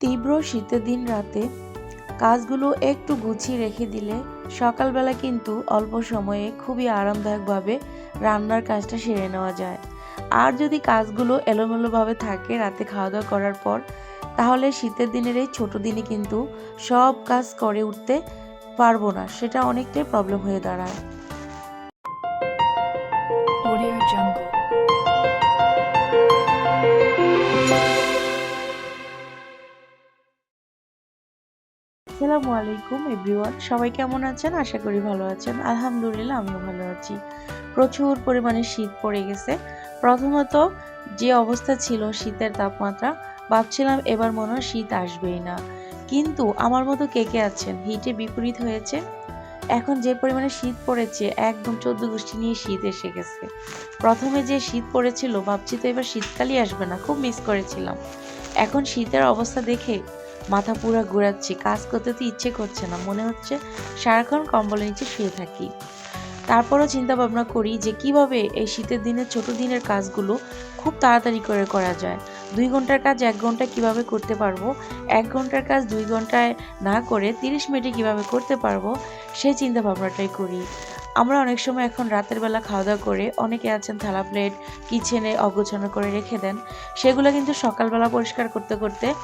তীব্র শীতের দিন রাতে কাজগুলো একটু গুছিয়ে রেখে দিলে সকালবেলা কিন্তু অল্প সময়ে খুবই আরামদায়কভাবে রান্নার কাজটা সেরে নেওয়া যায়। আর যদি কাজগুলো এলোমেলোভাবে থাকে রাতে খাওয়া দাওয়া করার পর, তাহলে শীতের দিনের এই ছোট দিনে কিন্তু সব কাজ করে উঠতে পারব না, সেটা অনেকটাই প্রবলেম হয়ে দাঁড়ায়। আসসালামু আলাইকুম এভরিওয়ান। সবাই কেমন আছেন? আশা করি ভালো আছেন। আলহামদুলিল্লাহ, আমিও ভালো আছি। প্রচুর পরিমাণে শীত পড়ে গেছে। প্রথমত যে অবস্থা ছিল শীতের তাপমাত্রা, ভাবছিলাম এবার মনে হয় শীত আসবেই না। কিন্তু আমার মতো কে কে আছেন? হিটে বিপরীত হয়েছে। এখন যে পরিমাণে শীত পড়েছে, একদম চোদ্দ গোষ্ঠী নিয়ে শীত এসে গেছে। প্রথমে যে শীত পড়েছিল, ভাবছি তো এবার শীতকালই আসবে না, খুব মিস করেছিলাম। এখন শীতের অবস্থা দেখে মাথা পুরো ঘোরাচ্ছে, কাজ করতে তো ইচ্ছে করছে না, মনে হচ্ছে সারাক্ষণ কম্বলের নিচে শুয়ে থাকি। তারপরও চিন্তা ভাবনা করি যে কীভাবে এই শীতের দিনে, ছোট দিনের কাজগুলো খুব তাড়াতাড়ি করে করা যায়। দুই ঘণ্টার কাজ এক ঘণ্টা কীভাবে করতে পারব? এক ঘণ্টার কাজ দুই ঘন্টায় না করে তিরিশ মিনিটে কীভাবে করতে পারব? সেই চিন্তা ভাবনাটাই করি। আমরা অনেক সময় এখন রাতের বেলা খাওয়া দাওয়া করে অনেকে আছেন থালা প্লেট কিচেনে অগোছানো করে রেখে দেন। সেগুলো কিন্তু সকালবেলা পরিষ্কার করতে করতে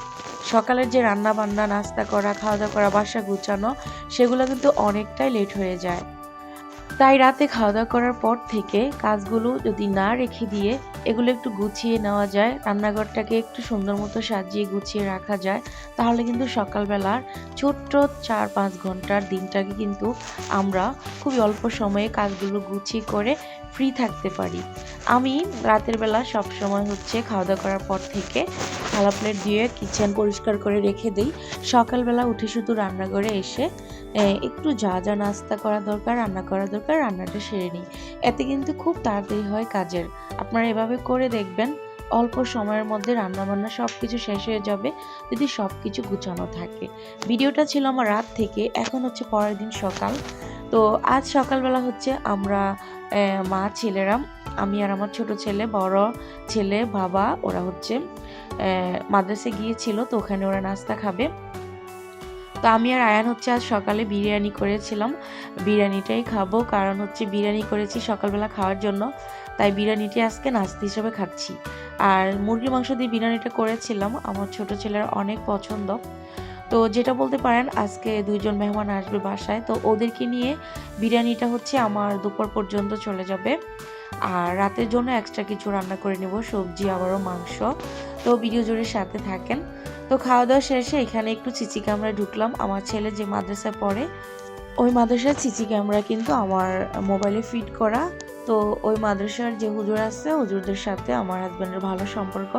সকালের যে রান্না বান্না নাস্তা করা খাওয়া দাওয়া করা, বাসা গুছানো, সেগুলো কিন্তু অনেকটাই লেট হয়ে যায়। তাই রাতে খাওয়া দাওয়া করার পর থেকে কাজগুলো যদি না রেখে দিয়ে এগুলো একটু গুছিয়ে নেওয়া যায়, রান্নাঘরটাকে একটু সুন্দর মতো সাজিয়ে গুছিয়ে রাখা যায়, তাহলে কিন্তু সকালবেলার ছোট্ট চার পাঁচ ঘণ্টার দিনটাকে কিন্তু আমরা খুবই অল্প সময়ে কাজগুলো গুছিয়ে করে ফ্রি থাকতে পারি। আমি রাতের বেলা সব সময় হচ্ছে খাওয়া দাওয়া করার পর থেকে থালা প্লেট দিয়ে কিচেন পরিষ্কার করে রেখে দিই। সকালবেলা উঠে শুধু রান্নাঘরে এসে একটু যা যা নাস্তা করা দরকার, রান্না করা দরকার, রান্নাটা সেরে নিই। এতে কিন্তু খুব তাড়াতাড়ি হয় কাজের। আপনারা এভাবে করে দেখবেন, অল্প সময়ের মধ্যে রান্নাবান্না সব কিছু শেষ হয়ে যাবে যদি সব কিছু গুছানো থাকে। ভিডিওটা ছিল আমার রাত থেকে, এখন হচ্ছে পরের দিন সকাল। তো আজ সকালবেলা হচ্ছে আমরা মা, ছেলেরা, আমি আর আমার ছোট ছেলে, বড় ছেলে, বাবা, ওরা হচ্ছে মাদ্রাসে গিয়েছিল, তো ওখানে ওরা নাস্তা খাবে। তো আমি আর আয়ান হচ্ছে আজ সকালে বিরিয়ানি করেছিলাম। বিরিয়ানিটাই খাব, কারণ হচ্ছে বিরিয়ানি করেছি সকালবেলা খাওয়ার জন্য। তাই বিরিয়ানিটি আজকে নাস্তা হিসেবে খাচ্ছি। আর মুরগির মাংস দিয়ে বিরিয়ানিটা করেছিলাম, আমার ছোট ছেলের অনেক পছন্দ। তো যেটা বলতে পারেন, আজকে দুইজন মেহমান আসবে বাসায়, তো ওদেরকে নিয়ে বিরিয়ানিটা হচ্ছে আমার দুপুর পর্যন্ত চলে যাবে। আর রাতের জন্য এক্সট্রা কিছু রান্না করে নেব, সবজি আবারও মাংস। তো ভিডিও জুড়ে সাথে থাকেন। তো খাওয়া দাওয়া শেষে এখানে একটু চিচি ক্যামেরা ঢুকলাম। আমার ছেলে যে মাদ্রাসায় পড়ে, ওই মাদ্রাসার চিচি ক্যামেরা কিন্তু আমার মোবাইলে ফিট করা। তো ওই মাদ্রাসার যে হুজুর আছে, হুজুরদের সাথে আমার হাজব্যান্ডের ভালো সম্পর্ক।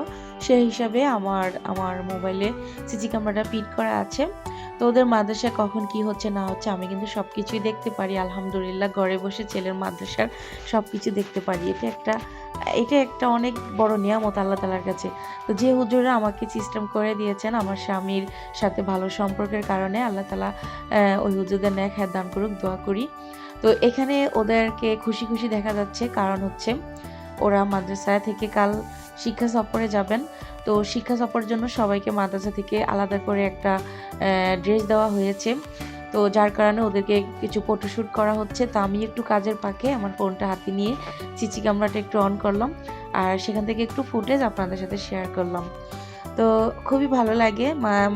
সেই হিসাবে আমার আমার মোবাইলে সিসি ক্যামেরাটা ফিট করা আছে। তো ওদের মাদ্রাসায় কখন কি হচ্ছে, না হচ্ছে, আমি কিন্তু সব কিছুই দেখতে পারি। আলহামদুলিল্লাহ, ঘরে বসে ছেলের মাদ্রাসার সব কিছু দেখতে পারি। এটা একটা এটা একটা অনেক বড় নিয়ামত আল্লাহ তালার কাছে। তো যে হুজুরা আমাকে সিস্টেম করে দিয়েছেন, আমার স্বামীর সাথে ভালো সম্পর্কের কারণে আল্লাহ তালা ওই হুজুরদের ন্যাক হ্যাঁ দান করুক, দোয়া করি। তো এখানে ওদেরকে খুশি খুশি দেখা যাচ্ছে, কারণ হচ্ছে ওরা মাদ্রাসা থেকে কাল শিক্ষা সফরে যাবেন। তো শিক্ষা সফরের জন্য সবাইকে মাদ্রাসা থেকে আলাদা করে একটা ড্রেস দেওয়া হয়েছে। তো যার কারণে ওদেরকে কিছু ফটোশ্যুট করা হচ্ছে। তো আমি একটু কাজের পাকে আমার ফোনটা হাতে নিয়ে চিচি ক্যামেরাটা একটু অন করলাম আর সেখান থেকে একটু ফুটেজ আপনাদের সাথে শেয়ার করলাম। তো খুবই ভালো লাগে।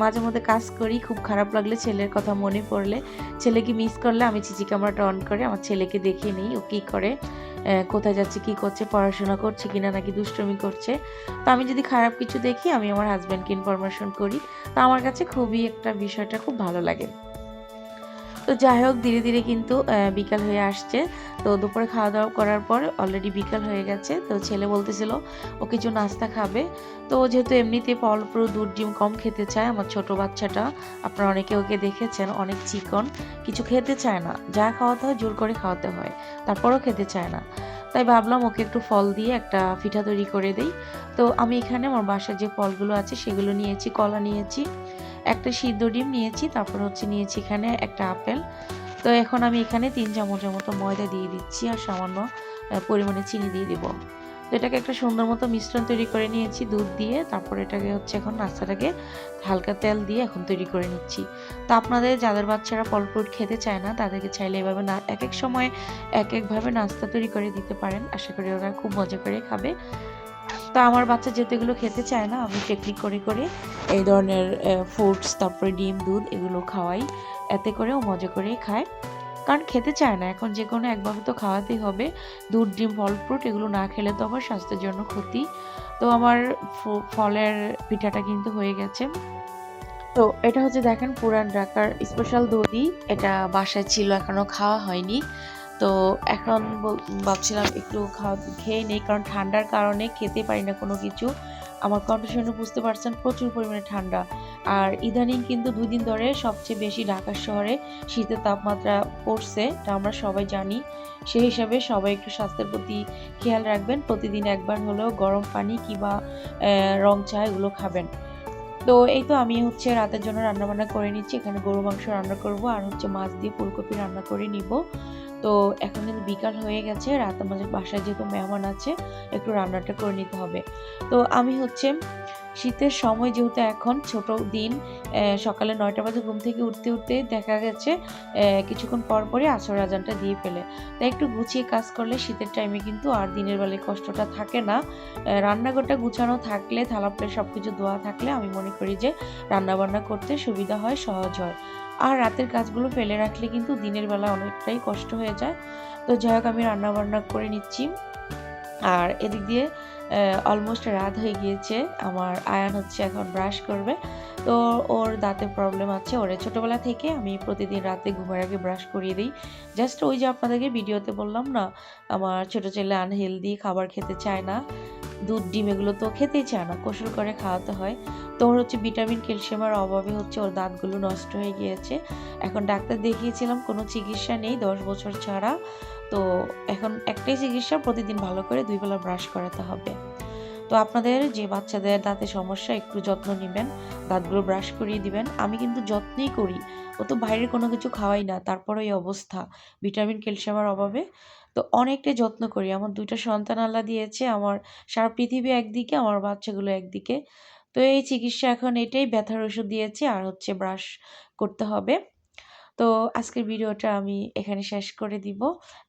মাঝে মধ্যে কাজ করি, খুব খারাপ লাগলে ছেলের কথা মনে পড়লে। ছেলেকে মিস করলে আমি চিচি ক্যামেরাটা অন করে আমার ছেলেকে দেখে নিই ও কী করে কোথায় যাচ্ছে, কি করছে, পড়াশোনা করছে কিনা নাকি দুষ্টমি করছে। তো আমি যদি খারাপ কিছু দেখি, আমি আমার হাজব্যান্ডকে ইনফরমেশন করি। তো আমার কাছে খুবই একটা বিষয়টা খুব ভালো লাগে। তো যাই হোক, ধীরে ধীরে কিন্তু বিকাল হয়ে আসছে। তো দুপুরে খাওয়া দাওয়া করার পর অলরেডি বিকাল হয়ে গেছে। তো ছেলে বলতেছিল, ও কিছু নাস্তা খাবে? তো যেহেতু এমনিতে ফলপ্রু দুধ, ডিম কম খেতে চায়, আমার ছোট বাচ্চাটা, আপনারা অনেকে ওকে দেখেছেন, অনেক চিকন, কিছু খেতে চায় না। যা খাওয়াতে হয়, জোর করে খাওয়াতে হয়, তারপরও খেতে চায় না। তাই ভাবলাম ওকে একটু ফল দিয়ে একটা পিঠা তৈরি করে দিই। তো আমি এখানে আমার বাসার যে ফলগুলো আছে, সেগুলো নিয়েছি, কলা নিয়েছি। একটা সিদ্ধ ডিম নিয়েছি, তারপর হচ্ছে নিয়েছি এখানে একটা আপেল। তো এখন আমি এখানে তিন চামচের মতো ময়দা দিয়ে দিচ্ছি আর সামান্য পরিমাণে চিনি দিয়ে দিব। তো এটাকে একটা সুন্দর মতো মিশ্রণ তৈরি করে নিয়েছি, দুধ দিয়ে। তারপর এটাকে হচ্ছে এখন নাস্তাটাকে হালকা তেল দিয়ে এখন তৈরি করে নিচ্ছি। তো আপনাদের, যাদের বাচ্চারা ফল ফ্রুট খেতে চায় না, তাদেরকে চাইলে এভাবে না, এক এক সময় এক একভাবে নাস্তা তৈরি করে দিতে পারেন। আশা করি ওরা খুব মজা করে খাবে। তো আমার বাচ্চা যেহেতু এগুলো খেতে চায় না, আমি টেকনিক করে করে। এই ধরনের ফ্রুটস তারপরে ডিম, দুধ, এগুলো খাওয়াই। এতে করে ও মজা করেই খায়। কারণ খেতে চায় না, এখন যে কোনো একভাবে তো খাওয়াতেই হবে। দুধ, ডিম, ফল ফ্রুট এগুলো না খেলে তো আমার স্বাস্থ্যের জন্য ক্ষতি। তো আমার ফলের পিঠাটা কিন্তু হয়ে গেছে। তো এটা হচ্ছে দেখেন পুরান ঢাকার স্পেশাল দধি এটা বাসায় ছিল এখনও খাওয়া হয়নি। তো এখন ভাবছিলাম একটু খাওয়া খেয়ে নেই, কারণ ঠান্ডার কারণে খেতে পারি না কোনো কিছু। আমার কণ্ঠ বুঝতে পারছেন প্রচুর পরিমাণে ঠান্ডা। আর ইদানিং কিন্তু দুই দিন ধরে সবচেয়ে বেশি ঢাকার শহরে শীতের তাপমাত্রা পড়ছে, এটা আমরা সবাই জানি। সেই হিসাবে সবাই একটু স্বাস্থ্যের প্রতি খেয়াল রাখবেন, প্রতিদিন একবার হলেও গরম পানি কিংবা রং চা এগুলো খাবেন। তো এই তো আমি হচ্ছে রাতের জন্য রান্নাবান্না করে নিচ্ছি, এখানে গরু মাংস রান্না করব, আর হচ্ছে মাছ দিয়ে ফুলকপি রান্না করে নিব। তো এখন কিন্তু বিকাল হয়ে গেছে, রাত আমাদের বাসায় যেহেতু মেহমান আছে, একটু রান্নাটা করে নিতে হবে। তো আমি হচ্ছে শীতের সময় যেহেতু এখন ছোট দিন সকালে নয়টা বাজে ঘুম থেকে উঠতে উঠতে দেখা গেছে কিছুক্ষণ পর পরই আসর আজানটা দিয়ে ফেলে। তাই একটু গুছিয়ে কাজ করলে শীতের টাইমে কিন্তু আর দিনের বেলায় কষ্টটা থাকে না। রান্নাঘরটা গুছানো থাকলে থালা প্লেট সব কিছু ধোয়া থাকলে আমি মনে করি যে রান্না বান্না করতে সুবিধা হয়, সহজ হয়। আর রাতের কাজগুলো ফেলে রাখলে কিন্তু দিনের বেলা অনেকটাই কষ্ট হয়ে যায়। তো যাই হোক, আমি রান্না বান্না করে নিচ্ছি। আর এদিক দিয়ে অলমোস্ট রাত হয়ে গিয়েছে। আমার আয়ান হচ্ছে এখন ব্রাশ করবে। তো ওর দাঁতে প্রবলেম আছে। ওরে ছোটবেলা থেকে আমি প্রতিদিন রাতে ঘুমের আগে ব্রাশ করিয়ে দিই। জাস্ট ওই যে আপনাদেরকে ভিডিওতে বললাম না, আমার ছোট ছেলে আনহেলদি খাবার খেতে চায় না। দুধ, ডিম এগুলো তো খেতেই চায় না কৌশল করে খাওয়াতে হয়। তো ওর হচ্ছে ভিটামিন ক্যালসিয়ামের অভাবে হচ্ছে ওর দাঁতগুলো নষ্ট হয়ে গিয়েছে। এখন ডাক্তার দেখিয়েছিলাম, কোনো চিকিৎসা নেই দশ বছর ছাড়া। তো এখন একটাই চিকিৎসা, প্রতিদিন ভালো করে দুই বেলা ব্রাশ করাতে হবে। তো আপনাদের যে বাচ্চাদের দাঁতে সমস্যা, একটু যত্ন নেবেন, দাঁতগুলো ব্রাশ করিয়ে দিবেন। আমি কিন্তু যত্নই করি, ও তো বাইরের কোনো কিছু খাওয়াই না, তারপর এই অবস্থা। ভিটামিন ক্যালসিয়ামের অভাবে তো অনেকটাই যত্ন করি। আমার দুইটা সন্তান আল্লাহ দিয়েছে, আমার সারা পৃথিবী একদিকে, আমার বাচ্চাগুলো একদিকে। তো এই চিকিৎসা এখন এটাই ব্যথার ওষুধ দিয়েছে, আর হচ্ছে ব্রাশ করতে হবে। তো আজকের ভিডিওটা আমি এখানে শেষ করে দিব।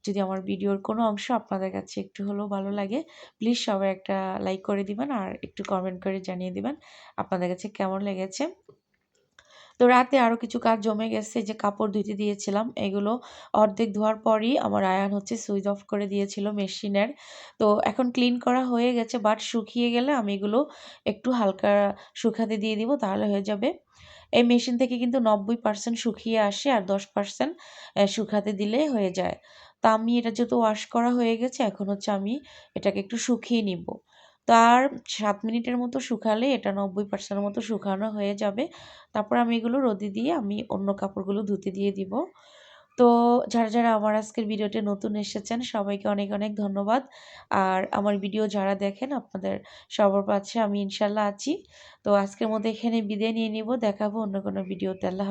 যদি আমার ভিডিওর কোনো অংশ আপনাদের কাছে একটু হলেও ভালো লাগে প্লিজ সবাই একটা লাইক করে দিবেন আর একটু কমেন্ট করে জানিয়ে দিবেন, আপনাদের কাছে কেমন লেগেছে। তো রাতে আরও কিছু কাজ জমে গেছে, যে কাপড় ধুতে দিয়েছিলাম, এগুলো অর্ধেক ধোয়ার পরই আমার আয়ান হচ্ছে সুইচ অফ করে দিয়েছিল মেশিনের। তো এখন ক্লিন করা হয়ে গেছে, বাট শুকিয়ে গেলে আমি এগুলো একটু হালকা শুকাতে দিয়ে দিব, তাহলে হয়ে যাবে। এই মেশিন থেকে কিন্তু নব্বই পার্সেন্ট শুকিয়ে আসে আর দশ পার্সেন্ট শুকাতে দিলে হয়ে যায়। তা আমি এটা যেহেতু ওয়াশ করা হয়ে গেছে, এখন হচ্ছে আমি এটাকে একটু শুকিয়ে নিব। তার সাত মিনিটের মতো শুকালে এটা নব্বই পার্সেন্টের মতো শুকানো হয়ে যাবে। তারপর আমি এগুলো রোদে দিয়ে আমি অন্য কাপড়গুলো ধুতে দিয়ে দিব। তো যারা যারা আমার আজকের ভিডিওতে নতুন এসেছেন, সবাইকে অনেক অনেক ধন্যবাদ। আর আমার ভিডিও যারা দেখেন, আপনাদের সবার পাচ্ছে আমি ইনশাল্লাহ আছি। তো আজকের মধ্যে এখানে বিদায় নিয়ে নিব। দেখাবো অন্য কোনো ভিডিওতে। আল্লাহ।